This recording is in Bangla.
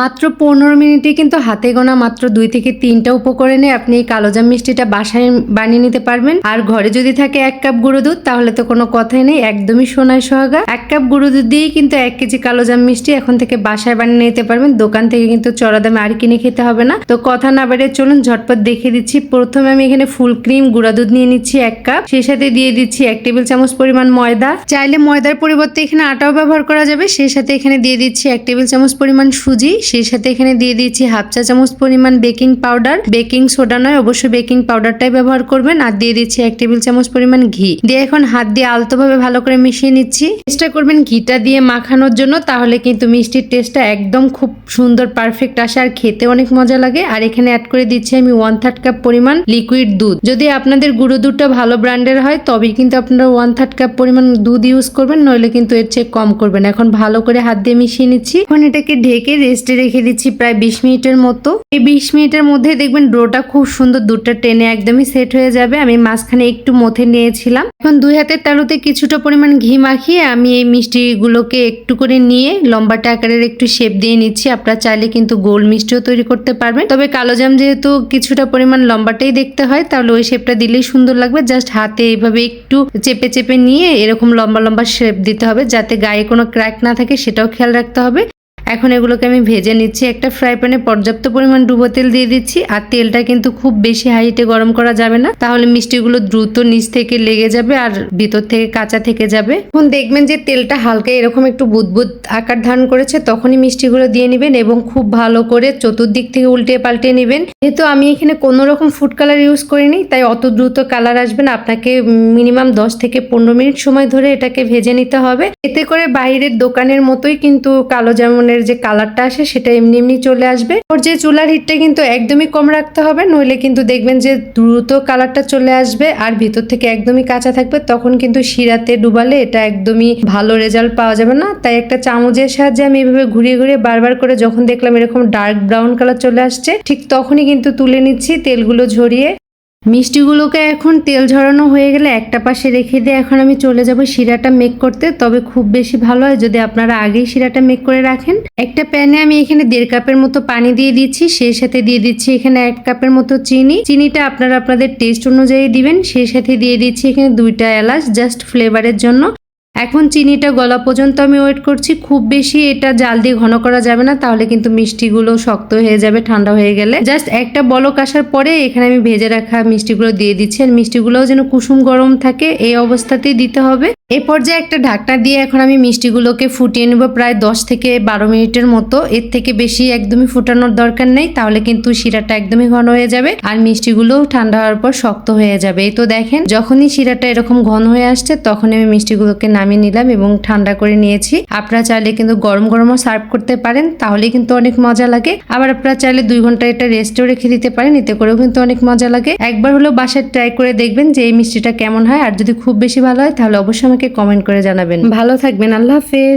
মাত্র পনেরো মিনিটে কিন্তু হাতে গোনা মাত্র দুই থেকে তিনটা উপকরণে আপনি এই কালোজাম মিষ্টিটা বাসায় বানিয়ে নিতে পারবেন। আর ঘরে যদি থাকে এক কাপ গুঁড়ো দুধ, তাহলে তো কোনো কথাই নেই, একদমই সোনায় সোহাগা। এক কাপ গুঁড়ো দুধ দিয়েই কিন্তু এক কেজি কালোজাম মিষ্টি এখন থেকে বাসায় বানিয়ে নিতে পারবেন। দোকান থেকে কিন্তু চড়া দামে আর কিনে খেতে হবে না। তো কথা না বেড়ে চলুন, ঝটপট দেখে দিচ্ছি। প্রথমে আমি এখানে ফুল ক্রিম, গুঁড়া দুধ নিয়ে নিচ্ছি এক কাপ। সেই সাথে দিয়ে দিচ্ছি এক টেবিল চামচ পরিমাণ ময়দা। চাইলে ময়দার পরিবর্তে এখানে আটাও ব্যবহার করা যাবে। সেই সাথে এখানে দিয়ে দিচ্ছি এক টেবিল চামচ পরিমাণ সুজি। সেই সাথে এখানে দিয়ে দিচ্ছি হাফ চা চামচ পরিমাণ বেকিং পাউডার। বেকিং সোডা নয়, অবশ্যই বেকিং পাউডারটাই ব্যবহার করবেন। আর দিয়ে দিচ্ছি এক টেবিল চামচ পরিমাণ ঘি। দিয়ে এখন হাত দিয়ে আলতোভাবে ভালো করে মিশিয়ে নিচ্ছি। চেষ্টা করবেন ঘিটা দিয়ে মাখানোর জন্য, তাহলে কিন্তু মিষ্টির টেস্টটা একদম খুব সুন্দর, পারফেক্ট আসে। আর খেতে অনেক মজা লাগে। আর এখানে অ্যাড করে দিচ্ছি আমি ওয়ান থার্ড কাপ পরিমাণ লিকুইড দুধ। যদি আপনাদের গুঁড়ো দুধটা ভালো ব্র্যান্ডের হয়, তবেই কিন্তু আপনারা ওয়ান থার্ড কাপ পরিমাণ দুধ ইউজ করবেন, নইলে কিন্তু এর চেয়ে কম করবেন। এখন ভালো করে হাত দিয়ে মিশিয়ে নিচ্ছি। এখন এটাকে ঢেকে রেস্টে রেখে দিচ্ছি প্রায় বিশ মিনিটের মতো। এই বিশ মিনিটের মধ্যে দেখবেন ডোটা খুব সুন্দর দুধটা টেনে একদমই সেট হয়ে যাবে। আমি মাঝখানে একটু মথে নিয়েছিলাম। এখন দুই হাতের তালুতে কিছুটা পরিমাণ ঘি মাখিয়ে আমি এই মিষ্টিগুলোকে একটু করে নিয়ে লম্বাটা আকারের একটু শেপ দিয়ে নিচ্ছি। আপনারা চাইলে কিন্তু গোল মিষ্টিও তৈরি করতে পারবেন। তবে কালোজাম যেহেতু কিছুটা পরিমাণ লম্বাটাই দেখতে হয়, তাহলে ওই শেপটা দিলেই সুন্দর লাগবে। জাস্ট হাতে এইভাবে একটু চেপে চেপে নিয়ে এরকম লম্বা লম্বা শেপ দিতে হবে, যাতে গায়ে কোনো ক্র্যাক না থাকে, সেটাও খেয়াল রাখতে হবে। এখন এগুলোকে আমি ভেজে নিচ্ছি। একটা ফ্রাই প্যানে পর্যাপ্ত পরিমাণ ডুবো তেল দিয়ে দিচ্ছি। আর তেলটা কিন্তু খুব বেশি হাইটে গরম করা যাবে না। তাহলে মিষ্টিগুলো দ্রুত নিচ থেকে লেগে যাবে আর ভিতর থেকে কাঁচা থেকে যাবে। এখন দেখবেন যে তেলটা হালকা এরকম একটু বুদবুদ আকার ধারণ করেছে, তখনই মিষ্টিগুলো দিয়ে নেবেন এবং খুব ভালো করে চতুর্দিক থেকে উল্টে পাল্টে নেবেন। যেহেতু আমি এখানে কোনো রকম ফুড কালার ইউজ করিনি, তাই অত দ্রুত কালার আসবে না। আপনাকে মিনিমাম দশ থেকে পনেরো মিনিট সময় ধরে এটাকে ভেজে নিতে হবে। এতে করে বাইরের দোকানের মতোই কিন্তু কালো জামুনের যে কালারটা আসে সেটা এমনি এমনি চলে আসবে। ওর যে চুলার হিটটা কিন্তু একদমই কম রাখতে হবে, নইলে কিন্তু দেখবেন যে দ্রুত কালারটা চলে আসবে আর ভিতর থেকে একদমই কাঁচা থাকবে, তখন কিন্তু শিরাতে ডুবালে এটা একদমই ভালো রেজাল্ট পাওয়া যাবে না। তাই একটা চামচের সাহায্যে আমি এভাবে ঘুরিয়ে ঘুরিয়ে বারবার করে যখন দেখলাম এরকম ডার্ক ব্রাউন কালার চলে আসছে, ঠিক তখনই কিন্তু তুলে নিচ্ছি তেলগুলো ঝরিয়ে। মিষ্টিগুলোকে এখন তেল ঝরানো হয়ে গেলে একটা পাশে রেখে দিয়ে এখন আমি চলে যাব শিরাটা মেক করতে। তবে খুব বেশি ভালো হয় যদি আপনারা আগেই শিরাটা মেক করে রাখেন। একটা প্যানে আমি এখানে দেড় কাপের মতো পানি দিয়ে দিচ্ছি, সেই সাথে দিয়ে দিচ্ছি এখানে এক কাপের মতো চিনি। চিনিটা আপনারা আপনাদের টেস্ট অনুযায়ী দিবেন, সেই সাথে দিয়ে দিচ্ছি এখানে দুইটা এলাচ জাস্ট ফ্লেভারের জন্য। এখন চিনিটা গলা পর্যন্ত আমি ওয়েট করছি। খুব বেশি এটা জাল দিয়ে ঘন করা যাবে না, তাহলে কিন্তু মিষ্টিগুলো শক্ত হয়ে যাবে, ঠান্ডা হয়ে গেলে। জাস্ট একটা বলক আসার পরে এখানে আমি ভেজে রাখা মিষ্টিগুলো দিয়ে দিচ্ছি। আর মিষ্টিগুলোও যেন কুসুম গরম থাকে, এই অবস্থাতেই দিতে হবে। এ পর্যায়ে একটা ঢাকনা দিয়ে এখন আমি মিষ্টিগুলোকে ফুটিয়ে নেব প্রায় দশ থেকে বারো মিনিটের মতো। এর থেকে বেশি একদমই ফুটানোর দরকার নেই, তাহলে কিন্তু শিরাটা একদমই ঘন হয়ে যাবে। আর মিষ্টিগুলোও ঠান্ডা হওয়ার পর শক্ত হয়ে যাবে। এই তো দেখেন, যখনই শিরাটা এরকম ঘন হয়ে আসছে তখন আমি মিষ্টিগুলোকে নামিয়ে নিলাম এবং ঠান্ডা করে নিয়েছি। আপনারা চাইলে কিন্তু গরম গরমও সার্ভ করতে পারেন তাহলে কিন্তু অনেক মজা লাগে। আবার আপনারা চাইলে দুই ঘণ্টা এটা রেস্টেও রেখে দিতে পারেন, এতে করেও কিন্তু অনেক মজা লাগে। একবার হলেও বাসায় ট্রাই করে দেখবেন যে এই মিষ্টিটা কেমন হয়, আর যদি খুব বেশি ভালো হয় তাহলে অবশ্যই আমাকে কমেন্ট করে জানাবেন। ভালো থাকবেন, আল্লাহ হাফেজ।